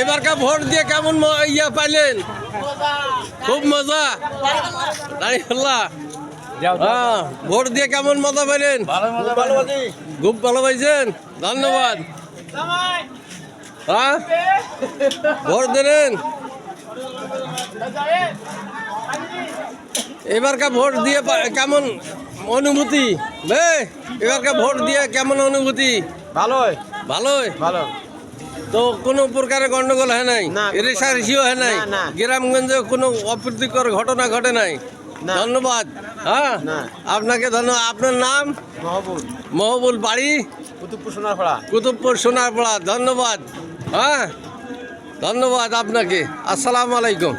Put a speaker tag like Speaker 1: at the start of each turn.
Speaker 1: এবারকার ভোট দিয়ে কেমন ইয়া পাইলেন? খুব মজা। দাঁড়িয়ে হ্যাঁ ভোট দিয়ে কেমন মজা পাইলেন? খুব ভালো পাইছেন। ধন্যবাদ। হ্যাঁ? ভোট দিলেন? এবারকার ভোট দিয়ে কেমন অনুভূতি? বে এবারকার ভোট দিয়ে কেমন অনুভূতি?
Speaker 2: ভালোই।
Speaker 1: ভালোই?
Speaker 2: ভালো।
Speaker 1: তো কোনো প্রকারের গন্ডগোল হয় নাই। রেশারেশিও হয় নাই। গ্রামগঞ্জে কোনো অপ্রীতিকর ঘটনা ঘটে নাই। ধন্যবাদ। হ্যাঁ? আপনাকে ধন্যবাদ। আপনার নাম?
Speaker 2: মহবুল
Speaker 1: মহবুল বাড়ি?
Speaker 2: কুতুবপুর সোনারপাড়া।
Speaker 1: কুতুবপুর সোনারপাড়া। ধন্যবাদ। হ্যাঁ? ধন্যবাদ আপনাকে। আসসালামু আলাইকুম।